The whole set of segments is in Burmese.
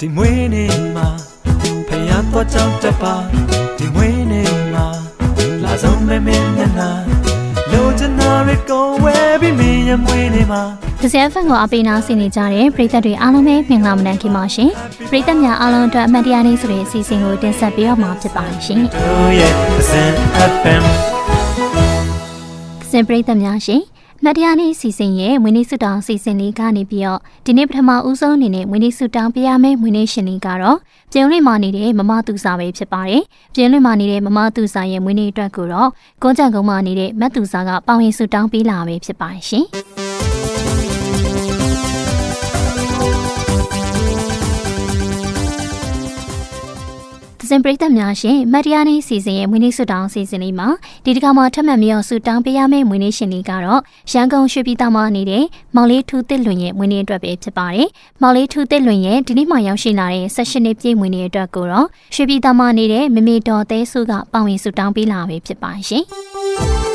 ဒီမွေးနေ့မှာဖယားတော့ကြောက်တပါဒီမွေးနေ့မှာလာဆုံးမမင်းနဲ့နာလိုချင်တာတွေကုန်ဝဲပြီးမင်းရဲ့မွေးနေ့မှာဒဇယ်ဖန်ကိုအပိနာဆင်နေကြတဲ့ပရိသတ်တွေအားလုံးပဲမင်္ဂလာမနက်ခင်းပါရှင်ပရိသတ်များအားလုံးအတွက်အမှန်တရားလေးဆိုတဲ့အစီအစဉ်ကိုတင်ဆက်ပေးတော့မှာဖြစ်ပါတယ်ရှင်တို့ရဲ့အစင် FM စင်ပရိသတ်များရှင် မတရားနေ့စီစဉ်ရဲ့မွေးနေ့ဆုတောင်းစီစဉ်လေးကနေပြီးတော့ဒီနေ့ပထမဦးဆုံးအနေနဲ့မွေးနေ့ဆုတောင်းပေးရမယ့်မွေးနေ့ရှင်လေးကတော့ကျင်းလွင်မာနေတဲ့မမသူစာပဲဖြစ်ပါတယ်။ကျင်းလွင်မာနေတဲ့မမသူစာရဲ့မွေးနေ့အတွက်ကိုတော့ကုန်းကြံကုန်းမာနေတဲ့မတ်သူစာကပေါဝင်ဆုတောင်းပေးလာပဲဖြစ်ပါတယ်ရှင်။ သင်ပရိသတ်များရှင်မတ်တရားနေ့စီစဉ်ရဲ့မွေးနေ့ဆုတောင်းစီစဉ်လေးမှာဒီတစ်ခါမှာထပ်မံပြီးတော့ဆုတောင်းပေးရမယ့်မွေးနေ့ရှင်လေးကတော့ရန်ကုန်ရွှေပြည်သားမှာနေတဲ့မောင်လေးထူးသစ်လွင်ရဲ့မွေးနေ့အတွက်ပဲဖြစ်ပါတယ်။မောင်လေးထူးသစ်လွင်ရဲ့ဒီနေ့မှရောက်ရှိလာတဲ့16နှစ်ပြည့်မွေးနေ့အတွက်ကိုတော့ရွှေပြည်သားမှာနေတဲ့မမေတော်သဲဆုကပေါဝင်ဆုတောင်းပေးလာပဲဖြစ်ပါရှင်။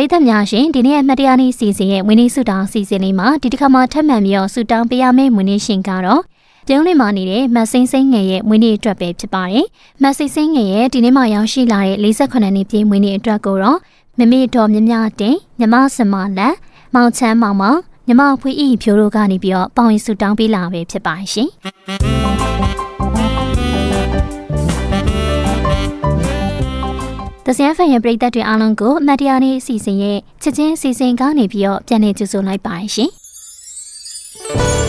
ရိသတ်များရှင်ဒီနေ့အမှတ်တရနေ့စီစဉ်ရဲ့ဝင်းနေဆုတောင်းစီစဉ်လေးမှာဒီတစ်ခါမှထပ်မံပြီးတော့ဆုတောင်းပေးရမယ့်ဝင်းနေရှင်ကတော့ကျုံးလေးမှာနေတဲ့မတ်စိမ့်စိမ့်ငယ်ရဲ့ဝင်းနေအတွက်ပဲဖြစ်ပါတယ်။မတ်စိမ့်စိမ့်ငယ်ရဲ့ဒီနေ့မှရောက်ရှိလာတဲ့48နှစ်ပြည့်ဝင်းနေအတွက်ကိုတော့မမေတော်မြမြတင်မြမစမလက်မောင်ချမ်းမောင်မောင်မြမဖွေးဤဖြိုးတို့ကနေပြီးတော့ပေါဝင်ဆုတောင်းပေးလာပဲဖြစ်ပါရှင်။ တစရဖန်ရဲ့ပရိသတ်တွေအားလုံးကိုအမတ်တရားနေ့အစီအစဉ်ရဲ့ချက်ချင်းအစီအစဉ်ကနေပြီးတော့ပြန်လည်ကြိုဆိုလိုက်ပါရှင်။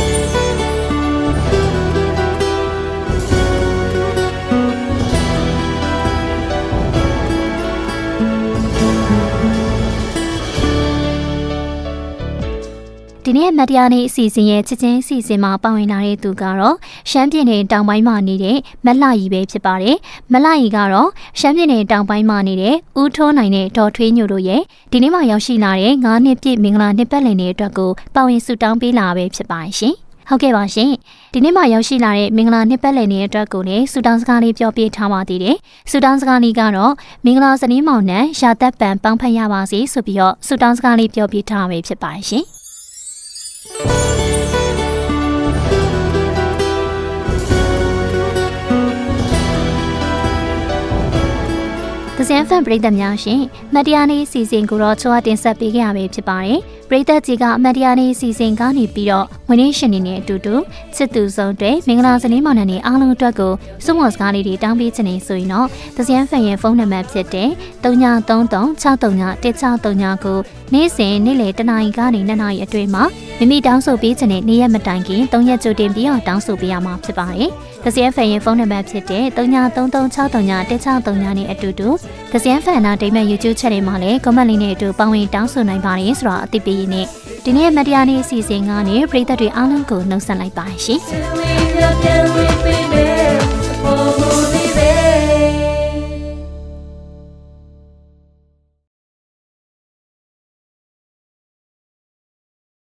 ဒီနေ့မတရားနေ့အစီအစဉ်ရဲ့ချက်ချင်းအစီအစဉ်မှာပါဝင်လာတဲ့သူကတော့ရှမ်းပြည်နယ်တောင်ပိုင်းမှာနေတဲ့မက်လာရီပဲဖြစ်ပါတယ်။မက်လာရီကတော့ရှမ်းပြည်နယ်တောင်ပိုင်းမှာနေတဲ့ဦးထိုးနိုင်တဲ့ဒေါ်ထွေးညိုတို့ရဲ့ဒီနေ့မှရောက်ရှိလာတဲ့9နှစ်ပြည့်မင်္ဂလာနှစ်ပတ်လည်နေ့အတွက်ကိုပါဝင်ဆုတောင်းပေးလာပဲဖြစ်ပါတယ်ရှင်။ဟုတ်ကဲ့ပါရှင်ဒီနေ့မှရောက်ရှိလာတဲ့မင်္ဂလာနှစ်ပတ်လည်နေ့အတွက်ကိုလည်းဆုတောင်းစကားလေးပြောပြထားပါသေးတယ်ဆုတောင်းစကားလေးကတော့မင်္ဂလာစနေမောင်နှံရာသက်ပံပေါင်းဖက်ရပါစေဆိုပြီးတော့ဆုတောင်းစကားလေးပြောပြထားပဲဖြစ်ပါတယ်ရှင် သဇ င်ဖန်ပရိသတ်များရှင်မတ်တရားနေ့စီစဉ်ကိုတော့ချောတင်ဆက်ပေးကြရပဲဖြစ်ပါတယ်ပရိသတ်ကြီးကအမတ်တရားနေ့စီစဉ်ကနေပြီးတော့ဝင်နေရှင်နေနဲ့အတူတူချစ်သူဆုံးတွေမင်္ဂလာစနေမောင်နှံနေအားလုံးအတွက်ကိုစုံမော်စကားလေးတွေတောင်းပေးချင်နေဆိုရင်တော့သဇင်ဖန်ရဲ့ဖုန်းနံပါတ်ဖြစ်တဲ့39336339ကိုနေ့စဉ်နေ့လယ်တနာရီကနေ2နာရီအတွင်းမှာမိမိတောင်းဆိုပေးချင်တဲ့နေ့ရက်မတိုင်ခင်3ရက်ကြိုတင်ပြီးတော့တောင်းဆိုပေးရမှာဖြစ်ပါတယ်။သဇင်ဖန်ရဲ့ဖုန်းနံပါတ်ဖြစ်တဲ့39336339နဲ့အတူတူ ။ဒဇယန်ဖန်နာဒိမတ် YouTube channel မှာလည်း comment လေးနဲ့အတူပါဝင်တောင်းဆိုနိုင်ပါတယ်ဆိုတော့အသိပေးရင်းနဲ့ဒီနေ့မတရားနေ့အစီအစဉ်ကနေပရိသတ်တွေအားလုံးကိုနှုတ်ဆက်လိုက်ပါရှင်။